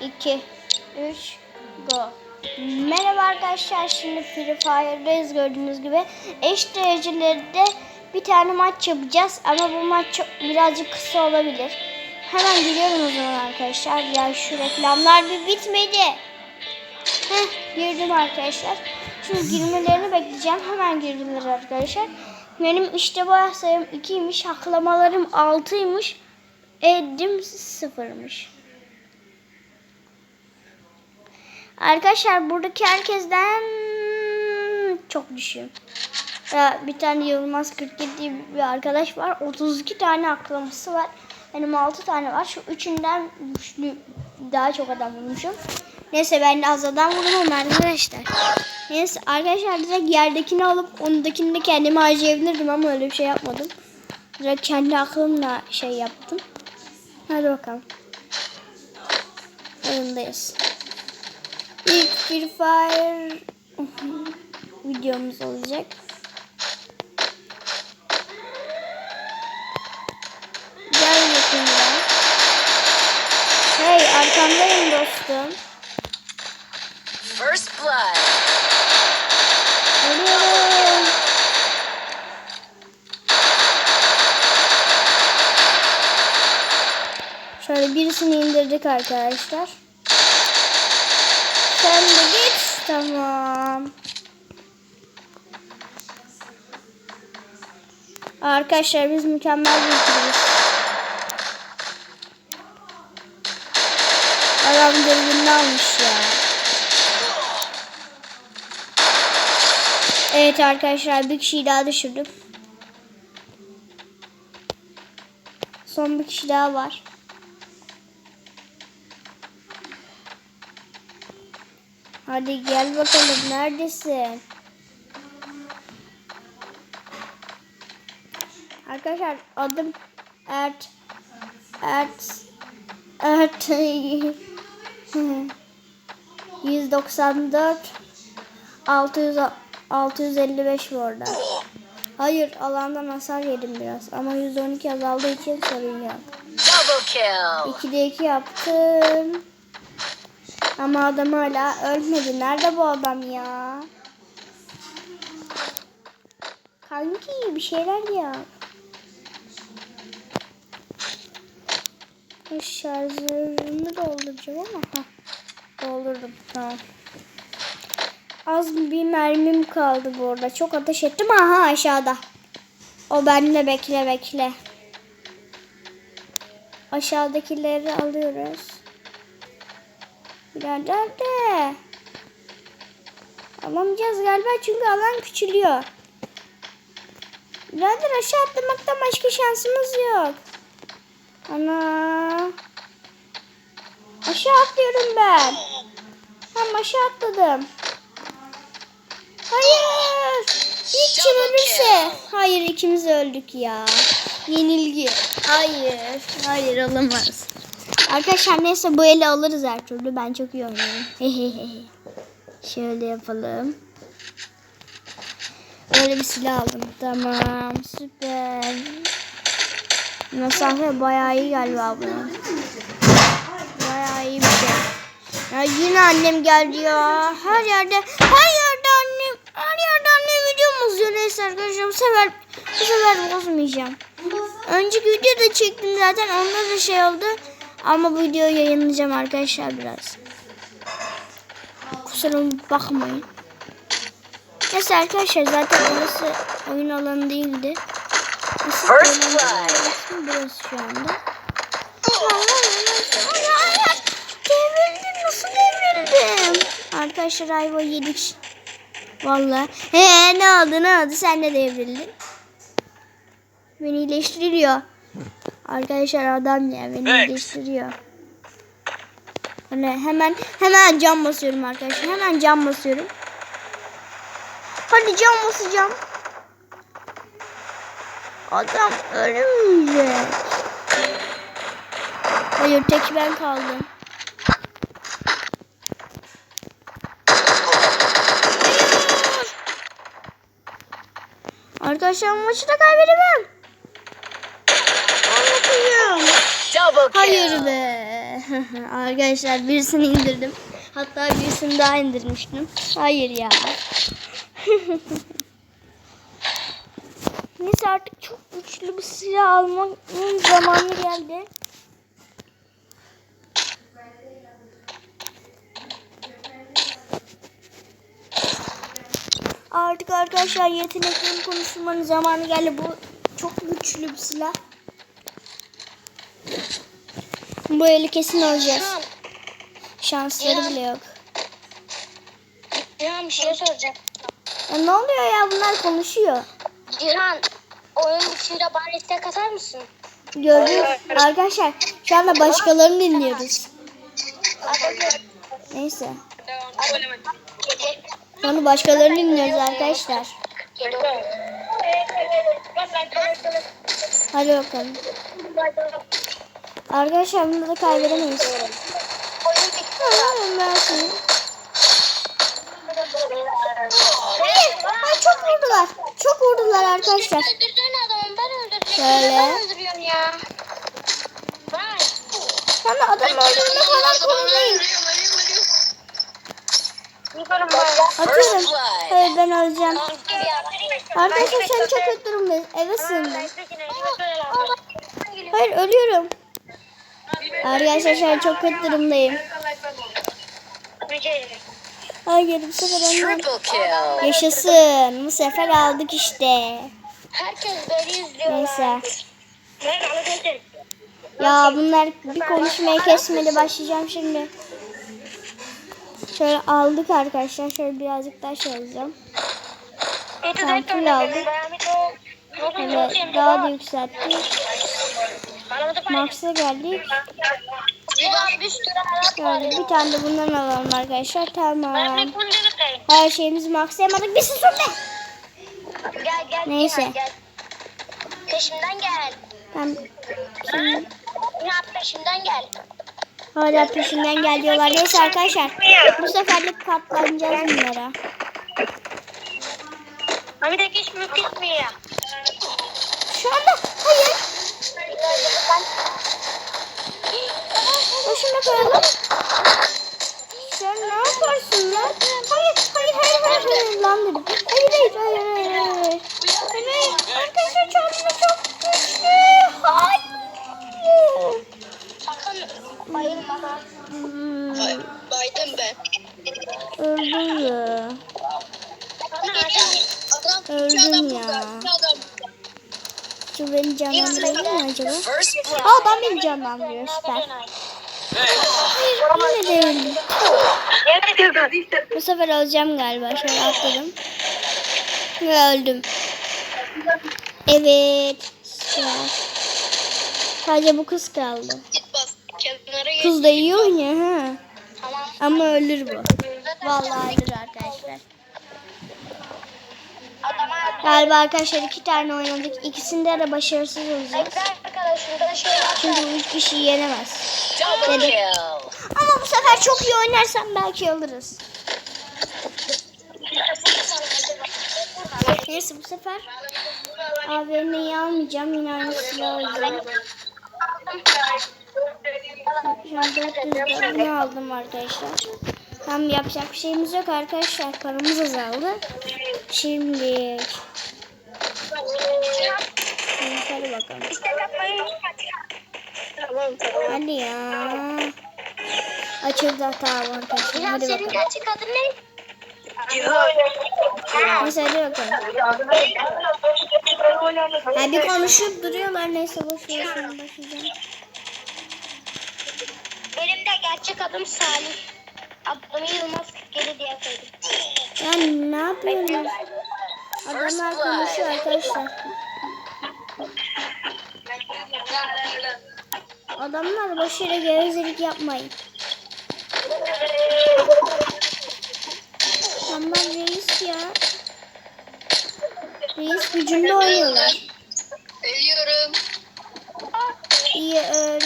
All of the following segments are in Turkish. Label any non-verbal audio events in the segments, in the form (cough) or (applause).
1, 2, 3, go. Merhaba arkadaşlar. Şimdi Free Fire'dayız gördüğünüz gibi. Eş derecelerde bir tane maç yapacağız. Ama bu maç çok, birazcık kısa olabilir. Hemen giriyorum o zaman arkadaşlar. Ya şu reklamlar bir bitmedi. Heh, girdim arkadaşlar. Şimdi girmelerini bekleyeceğim. Hemen girdiler arkadaşlar. Benim işte bayağı sayım 2'ymiş. Haklamalarım 6'ymış. Edim 0'mış. Arkadaşlar buradaki herkesten çok düşüyor. Ya bir tane Yılmaz 47 diye bir arkadaş var. 32 tane aklaması var. Benim 6 tane var. Şu üçünden güçlü daha çok adam vurmuşum. Neyse ben de az adam vurmam arkadaşlar. Neyse arkadaşlar direkt yerdekini alıp ondakini de kendime harcayabilirdim ama öyle bir şey yapmadım. Direkt kendi aklımla şey yaptım. Hadi bakalım. Oyundayız. İlk Free Fire videomuz olacak. Gel bakayım ya. Hey arkandayım dostum. First blood. Geliyorum. Şöyle birisini indirdik arkadaşlar. Sen de git. Tamam. Arkadaşlar biz mükemmel bir ikiliyiz. Adam dürbününü almış ya. Evet arkadaşlar bir kişiyi daha düşürdüm. Son bir kişi daha var. Hadi gel bakalım neredesin? Arkadaşlar adım Ert Ert Ert 194 600 655 bu arada. Hayır alandan hasar yedim biraz ama 112 azaldığı için sorun yok. Double kill. 2'de 2 yaptım. Ama adam hala ölmedi. Nerede bu adam ya? Kanki bir şeyler yap. Şarjörümü dolduracağım ama. Heh, doldurdum. Tamam. Az bir mermim kaldı bu arada. Çok ateş ettim. Aha aşağıda. O benimle bekle bekle. Aşağıdakileri alıyoruz. Birader de. Alamayacağız galiba çünkü alan küçülüyor. Birader aşağı atlamaktan başka şansımız yok. Ana. Aşağı atlıyorum ben. Hem aşağı atladım. Hayır. İlk kim ölürse. Hayır ikimiz öldük ya. Yenilgi. Hayır. Hayır olamaz. Arkadaşlar neyse bu eli alırız her türlü. Ben çok iyi oynuyorum. (laughs) Şöyle yapalım. Böyle bir silah aldım. Tamam. Süper. Mesafe bayağı iyi galiba bunun. Bayağı iyi bir şey. Ya yine annem geldi ya. Her yerde, her yerde annem, her yerde annem video bozuyor. Neyse arkadaşlar bu sefer, bu sefer bozmayacağım. Önceki videoda çektim zaten. Onda da şey oldu. Ama bu videoyu yayınlayacağım arkadaşlar biraz. Kusura bakmayın. Neyse arkadaşlar zaten burası oyun alanı değildi. Burası şu anda. Devrildim. Nasıl devrildim? Arkadaşlar ayva yedik. Vallahi. He ne oldu ne oldu? Sen de devrildin. Beni iyileştiriyor. Arkadaşlar adam ya beni Thanks. iyileştiriyor. Hani hemen hemen cam basıyorum arkadaşlar. Hemen cam basıyorum. Hadi cam basacağım. Adam ölmeyecek. Hayır tek ben kaldım. Arkadaşlar maçı da kaybedemem. Kill. Hayır be. (laughs) Arkadaşlar birisini indirdim. Hatta birisini daha indirmiştim. Hayır ya. (laughs) Neyse artık çok güçlü bir silah almanın zamanı geldi. Artık arkadaşlar yeteneklerin konuşulmanın zamanı geldi. Bu çok güçlü bir silah. Bu eli kesin alacağız. Şansları bile yok. Cihan bir şey soracağım. Ya ne oluyor ya bunlar konuşuyor. Cihan oyun bitince bana istek atar mısın? Gördünüz arkadaşlar şu anda başkalarını dinliyoruz. Neyse. Şu anda başkalarını dinliyoruz arkadaşlar. Hadi bakalım. Arkadaşlar bunu da kaybedemeyiz. Oyun bitti. Ha, ben şimdi- Hayır, hayır çok vurdular. Çok vurdular arkadaşlar. Öldürdüğün adamı ben öldürdüm. Şöyle. Ben öldürüyorum ya. Sen de adam öldürme falan konu değil. Atıyorum. Hayır ben öleceğim. Arkadaşlar an çok kötü durumdayız. Eve sığındım. Hayır ölüyorum. Arkadaşlar şu an çok kötü durumdayım. Hayır bu sefer kill. Yaşasın. Bu sefer aldık işte. Herkes beni izliyor. Neyse. Ya bunlar bir konuşmayı kesmedi. Başlayacağım şimdi. Şöyle aldık arkadaşlar. Şöyle birazcık daha şey alacağım. Tamam full aldık. Şöyle daha da yükselttik. Max'a geldik. Cihan bir tane de bundan alalım arkadaşlar. Tamam. Ben Her şeyimizi maxlayamadık. Bir sus be. Gel gel. Neyse. Cihan, gel. Peşimden gel. Ya peşimden gel. hala peşinden gel diyorlar. Neyse arkadaşlar. Bu seferlik katlanacağız bunlara. Abi de hiç büyük gitmiyor. Şu anda hayır. Başına koyalım. Sen ne yaparsın lan? Hayır, hayır, hayır, hayır, hayır, lan dedim. Hayır, hayır, hayır, hayır, hayır. Hayır, arkadaşlar çarpma çok güçlü. Hayır. Sakın bayılma. Hmm, Baydım ben. öldüm ya. Adam Öldüm ya. Şu beni canlandırır mı acaba? Aa ben beni canlandırıyor süper. Hayır yine de öldüm. Bu sefer öleceğim galiba. Şöyle atladım. Ve öldüm. Evet. Sadece bu kız kaldı. Kız da iyi oynuyor ha. Ama ölür bu. Vallahi ölür arkadaşlar. Galiba arkadaşlar iki tane oynadık. İkisinde de başarısız olacağız. şey. Çünkü bu üç kişiyi yenemez. Double Dedim. Ama bu sefer çok iyi oynarsan belki alırız. Neyse bu sefer AVM'yi almayacağım. Yine aynı silah alacağım. Şu an 400 dolarını aldım arkadaşlar. Tam yapacak bir şeyimiz yok arkadaşlar. Paramız azaldı. Şimdi Hadi bakalım. Hadi ya. Açıldı hata arkadaşlar. Hadi senin bakalım. gerçek adın ne? Neyse hadi bakalım. Ya bir konuşup duruyorlar. Neyse boş ver şimdi başlayacağım. Benim de gerçek adım Salih. Adımı Yılmaz 47 diye koydum. Yani ne yapıyorsunuz? Adamlar konuşuyor arkadaşlar. Adamlar boş yere gevezelik yapmayın. Adamlar reis ya. Reis gücünde oynuyorlar. Ölüyorum. İyi öl.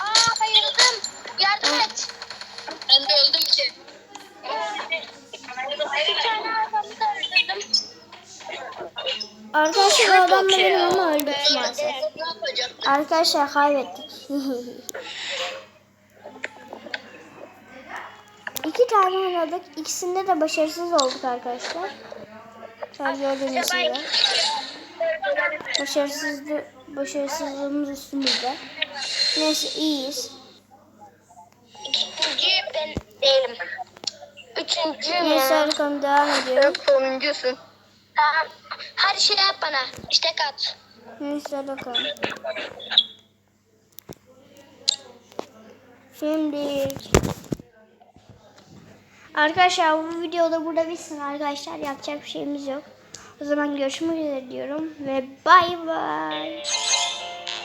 Aa bayıldım. Yardım et. Ben de öldüm ki. Bir tane adamı da öldürdüm. Arkadaşlar o adamla benim ama öldük maalesef. Ne yapacağım? Arkadaşlar kaybettik. İki tane oynadık. İkisinde de başarısız olduk arkadaşlar. Şöyle gördüğünüz gibi. Başarısızlığı, başarısızlığımız üstümüzde. Neyse iyiyiz. İkinci ben değilim. Üçüncüyüm Neyse bakalım devam ediyorum. sonuncusun. Tamam. Hadi şey yap bana. İşte kat. Neyse bakalım. Şimdi Arkadaşlar bu videoda burada bitsin arkadaşlar. Yapacak bir şeyimiz yok. O zaman görüşmek üzere diyorum ve bay bay.